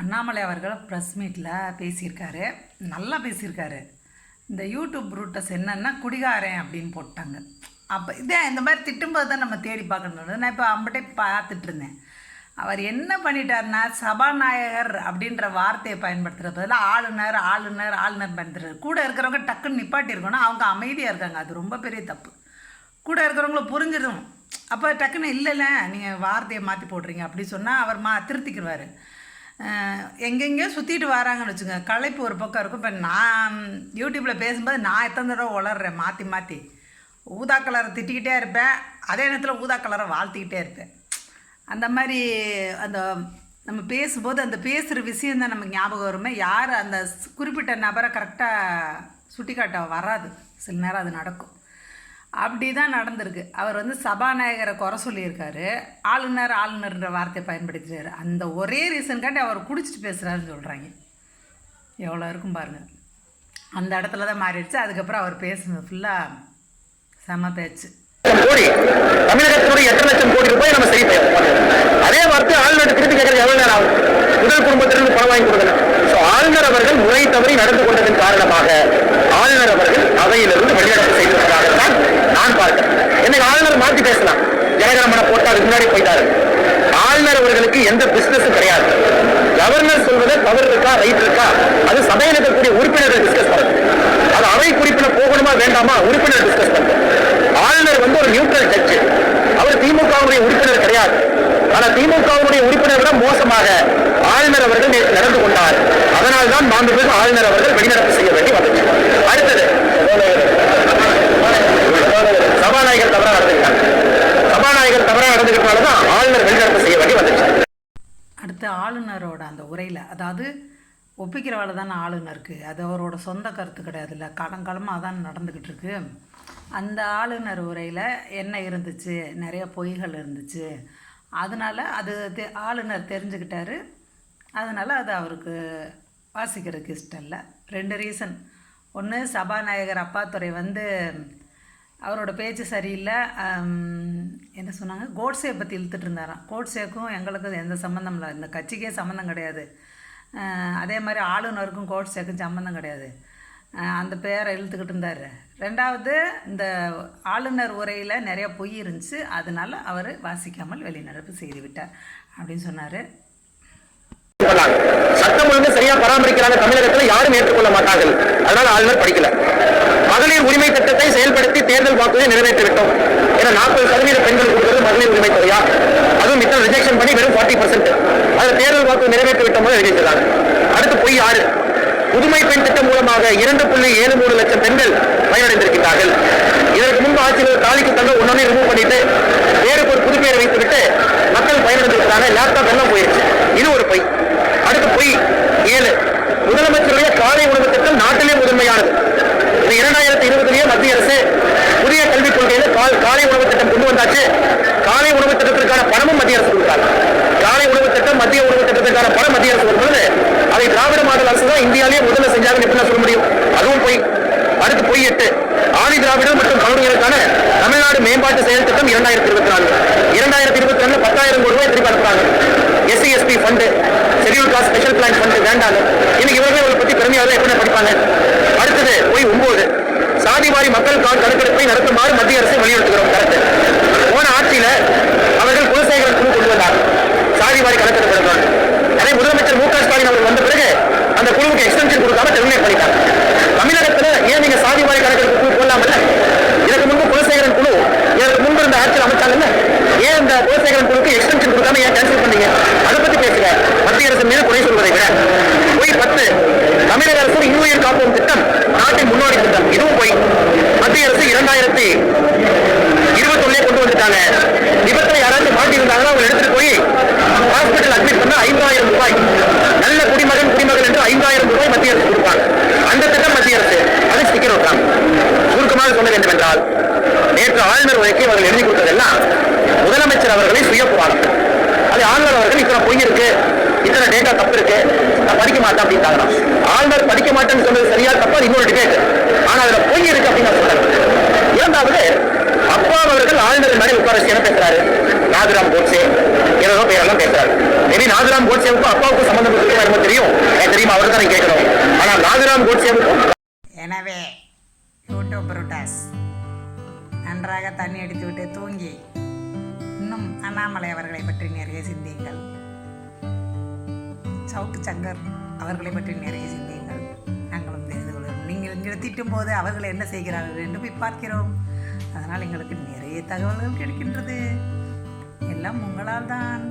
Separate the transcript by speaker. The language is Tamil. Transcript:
Speaker 1: அண்ணாமலை அவர்கள் ப்ரெஸ் மீட்டில் பேசியிருக்காரு. நல்லா பேசியிருக்காரு. இந்த யூடியூப் ரூட்டஸ் என்னென்னா குடிகாரன் அப்படின்னு போட்டாங்க. அப்போ இதே இந்த மாதிரி திட்டும்போது தான் நம்ம தேடி பார்க்கணும். நான் இப்போ அம்பட்டே பார்த்துட்டு இருந்தேன். அவர் என்ன பண்ணிட்டாருன்னா சபாநாயகர் அப்படின்ற வார்த்தையை பயன்படுத்துகிற பதிலாக ஆளுநர் ஆளுநர் ஆளுநர் பயன்படுத்துறாரு. கூட இருக்கிறவங்க டக்குன்னு நிப்பாட்டி இருக்கணும். அவங்க அமைதியாக இருக்காங்க. அது ரொம்ப பெரிய தப்பு. கூட இருக்கிறவங்கள புரிஞ்சிடும் அப்போ டக்குன்னு இல்லைல்ல நீங்கள் வார்த்தையை மாற்றி போடுறீங்க அப்படி சொன்னால் அவர் மா திருத்திக்கிடுவார் எங்கெங்கேயோ சுற்றிட்டு வராங்கன்னு வச்சுங்க களைப்பு ஒரு பக்கம் இருக்கும். இப்போ நான் யூடியூப்பில் பேசும்போது நான் எத்தனை தடவை உளர்றேன்? மாற்றி மாற்றி ஊதா கலரை திட்டிக்கிட்டே இருப்பேன். அதே நேரத்தில் ஊதா கலரை வாழ்த்திக்கிட்டே இருப்பேன். அந்த மாதிரி அந்த நம்ம பேசும்போது அந்த பேசுகிற விஷயம் தான் நமக்கு ஞாபகம் வருமே. யார் அந்த குறிப்பிட்ட நபரை கரெக்டாக சுட்டிக்காட்ட வராது. சில நேரம் அது நடக்கும். அப்படி தான் நடந்திருக்கு. அவர் வந்து சபாநாயகரை குறை சொல்லியிருக்காரு. ஆளுநர் ஆளுநர்ன்ற வார்த்தையை பயன்படுத்திட்டாரு. அந்த ஒரே ரீசன்காண்டி அவர் குடிச்சிட்டு பேசுகிறாருன்னு சொல்கிறாங்க எவ்வளோ இருக்கும் பாருங்கள் அந்த இடத்துல தான் மாறிடுச்சு. அதுக்கப்புறம் அவர் பேசுனது ஃபுல்லாக செம பேச்சு.
Speaker 2: கோடி தமிழகத்தினுடைய எட்டு லட்சம் கோடி ரூபாய் நம்ம செய்ய அதே வார்த்தை ஆளுநர் திருப்பி கேட்கறது எவ்வளவு நேரம் ஆகும் முதல் குடும்பத்திலிருந்து பணம் வாங்கி கொடுக்கல சோ ஆளுநர் அவர்கள் முறை தவறி நடந்து கொண்டதன் காரணமாக ஆளுநர் அவர்கள் அவையிலிருந்து வெளிநடப்பு செய்திருக்கிறார்கள் நான் பார்க்கிறேன் என்னைக்கு ஆளுநர் மாற்றி பேசலாம் ஜனகரமனை போட்டு அதுக்கு முன்னாடி போயிட்டாரு ஆளுநர் அவர்களுக்கு எந்த பிசினஸும் கிடையாது கவர்னர் சொல்வது தவறு இருக்கா ரைட் இருக்கா அது சபையில் இருக்கக்கூடிய உறுப்பினர்கள் டிஸ்கஸ் பண்ணுறது அது அவை குறிப்பில் போகணுமா வேண்டாமா உறுப்பினர் டிஸ்கஸ் பண்ணுறது ஆளுநர் வந்து ஒரு நியூட்ரல் டச் அவர் திமுகவுடைய உறுப்பினர் கிடையாது. ஆனா திமுகவுடைய உறுப்பினர் விட மோசமாக ஆளுநர் அவர்கள் நேற்று நடந்து கொண்டார். அதனால் தான் மாண்புமிகு ஆளுநர் அவர்கள் வெளிநடப்பு செய்ய வேண்டி வந்தது அடுத்தது சபாநாயகர் தவறா நடந்துக்கிட்டாங்க. சபாநாயகர் தவறா நடந்துக்கிட்டனால தான் ஆளுநர் வெளிநடப்பு செய்ய வேண்டி வந்துச்சு.
Speaker 1: அடுத்து ஆளுநரோட அந்த உரையில அதாவது ஒப்பிக்கிற வேலை தானே ஆளுநருக்கு அது அவரோட சொந்த கருத்து கிடையாதுல்ல. காலங்காலமாக அதான் நடந்துக்கிட்டு இருக்கு. அந்த ஆளுநர் உரையில் என்ன இருந்துச்சு? நிறைய பொய்கள் இருந்துச்சு. அதனால் அது தெ- ஆளுநர் தெரிஞ்சுக்கிட்டாரு. அதனால் அது அவருக்கு வாசிக்கிறதுக்கு இஷ்டம் இல்லை. ரெண்டு ரீசன் ஒன்று சபாநாயகர் அப்பாத்துறை வந்து அவரோட பேச்சு சரியில்லை. என்ன சொன்னாங்க? கோட்ஸே பற்றி இழுத்துட்டு இருந்தாராம். கோட்ஸேக்கும் எங்களுக்கும் எந்த சம்மந்தம் இல்லை. இந்த கட்சிக்கே சம்மந்தம் கிடையாது. அதே மாதிரி ஆளுநருக்கும் கோட்ஸேக்கும் சம்மந்தம் கிடையாது. அந்த பேரை இழுத்துக்கிட்டு இருந்தார். ரெண்டாவது இந்த ஆளுநர் உரையில் நிறைய பொய் இருந்துச்சு. அதனால அவர் வாசிக்காமல் வெளிநடப்பு செய்து விட்டார் அப்படின்னு சொன்னார்.
Speaker 2: சட்டம் ஒழுங்கு சரியாக பராமரிக்கிறாங்க தமிழகத்தில் யாரும் ஏற்றுக்கொள்ள மாட்டார்கள். அதனால் ஆளுநர் படிக்கல. மகளிர் உரிமை திட்டத்தை செயல்படுத்தி தேர்தல் வாக்குறுதியை நிறைவேற்றிவிட்டோம். ஏன்னா நாற்பது சதவீத பெண்கள் கொடுக்கிறது மகளிர் உரிமை தொகையா? அதுவும் மித்தம் ரிஜெக்ஷன் பண்ணி வெறும் ஃபார்ட்டி பர்சன்ட் அதில் தேர்தல் வாக்கு நிறைவேற்றி விட்டோம் போது எழுதியிருக்காங்க அடுத்து பொய் ஆறு புதுமை பெண் திட்டம் மூலமாக இரண்டு புள்ளி ஏழு மூணு லட்சம் பெண்கள் பயனடைந்திருக்கிறார்கள். இதற்கு முன்பு ஆட்சியில் தாலிக்கு தங்க ஒன்னொன்னே ரிமூவ் பண்ணிட்டு வேறு ஒரு புது பேரை வைத்து விட்டு மக்கள் பயனடைந்திருக்கிறாங்க. லேப்டாப் எல்லாம் போயிருச்சு. இது ஒரு பொய் அடுத்து பொய் ஏழு முதலமைச்சருடைய காலை உணவு திட்டம் நாட்டிலே முதன்மையானது இது இரண்டாயிரத்தி இருபதுலயே மத்திய அரசு புதிய கல்விக் கொள்கையில கால் காலை உணவு திட்டம் கொண்டு வந்தாச்சு காலை உணவு திட்டத்திற்கான பணமும் மத்திய அரசு கொடுத்தாங்க. காலை உணவு திட்டம் மத்திய உணவு திட்டத்துக்கான பணம் மத்திய அரசு கொடுத்தது. அதை திராவிட மாடல் அரசு தான் இந்தியாவிலேயே முதல்ல செஞ்சாங்கன்னு எப்படி சொல்ல முடியும்? அதுவும் பொய் அடுத்து பொய் எட்டு. ஆதி திராவிடர் மற்றும் கவுனியருக்கான தமிழ்நாடு மேம்பாட்டு செயல் திட்டம் இரண்டாயிரத்தி இருபத்தி நாலு இரண்டாயிரத்தி இருபத்தி ரெண்டு பத்தாயிரம் கோடி ரூபாய் திருப்பி அனுப்புறாங்க. SC SP fund schedule caste special plan fund வேண்டாங்க. இன்னைக்கு இவர்கள் இவரை பத்தி பெருமையாக எப்படி படிப்பாங்க. அடுத்தது போய் ஒன்பது சாதி வாரி மக்கள் கால் கணக்கெடுப்பை நடத்துமாறு மத்திய அரசு வலியுறுத்துகிறோம் கருத்து போன ஆட்சியில அவர்கள் குலசேகரன் குழு கொண்டு வந்தார் சாதி வாரி கணக்கெடுப்பு எடுக்கணும். அதே முதலமைச்சர் மு க ஸ்டாலின் அவர்கள் வந்த பிறகு அந்த குழுவுக்கு எக்ஸ்டென்ஷன் கொடுக்காம டெர்மினேட் பண்ணிட்டாங்க தமிழகத்துல ஏன் நீங்க சாதி வாரி கணக்கெடுப்பு குழு போடலாம்ல இதற்கு முன்பு குலசேகரன் குழு இதற்கு முன்பு இருந்த ஆட்சியில் அமைச்சாங்கல்ல ஏன் இந்த குலசேகரன் குழுக்கு எக்ஸ்டென்ஷன் கொடுக்காம ஏன் கேன்சல் பண்ணீங்க அதை பத்தி பேசுங்க மத்திய அரசு மீது குறை சொல்வதை விட போய் பத்து தமிழக அரசு இன்னுயிர் காப்போம் திட்டம் நாட்டின் முன்னோடி திட்டம் இதுவும் போய் மத்திய அரசு இரண்டாயிரத்தி இருபத்தொன்னே கொண்டு வந்துட்டாங்க விபத்துல யாராச்சும் மாட்டி இருந்தாங்கன்னா அவங்க எடுத்துட்டு போய் ஹாஸ்பிட்டல் அட்மிட் பண்ண ஐந்தாயிரம் ரூபாய் நல்ல குடிமகன் குடிமகன் என்று ஐந்தாயிரம் ரூபாய் மத்திய அரசு கொடுப்பாங்க அந்த திட்டம் மத்திய அரசு அதை ஸ்டிக்கர் வைப்பாங்க சுருக்கமாக சொல்ல வேண்டும் என்றால் நேற்று ஆளுநர் உரைக்கு அவர்கள் எழுதி கொடுத்ததெல்லாம் முதலமைச்சர் அவர்களை சுய புகாரம் அது ஆளுநர் அவர்கள் இத்தனை பொய் இருக்கு இத்தனை டேட்டா தப்பு இருக்கு நான் படிக்க மாட்டேன் அப்படின்ட்டாங்க ஆளுநர் படிக்க மாட்டேன்னு சொன்னது சரியா தப்பா? இன்னொரு டிபேட் ஆனா அதுல பொய் இருக்கு அப்படின்னு நான் சொல்றேன் இரண்டாவது அப்பா அவர்கள் ஆளுநர் மாதிரி உட்கார என்ன பேசுறாரு? நாதுராம் கோட்சே ஏதோ பேரெல்லாம் பேசுறாரு. மேபி நாதுராம் கோட்சேவுக்கும் அப்பாவுக்கும் சம்பந்தம் இருக்கு நாதுராம் கோட்சேவுக்கும்
Speaker 1: எனவே யூடியூப் புருட்டாஸ். நன்றாக தண்ணி அடித்துவிட்டு தூங்கி இன்னும் அண்ணாமலை அவர்களை பற்றி நிறைய சிந்தியுங்கள். சவுக்கு சங்கர் அவர்களை பற்றி நிறைய சிந்தியுங்கள். நாங்களும் தெரிந்து கொள்கிறோம். நீங்கள் இங்கே திட்டும் போது அவர்கள் என்ன செய்கிறார்கள் என்று போய் பார்க்கிறோம். அதனால் எங்களுக்கு நிறைய தகவல்கள் கிடைக்கின்றது. எல்லாம் உங்களால் தான்.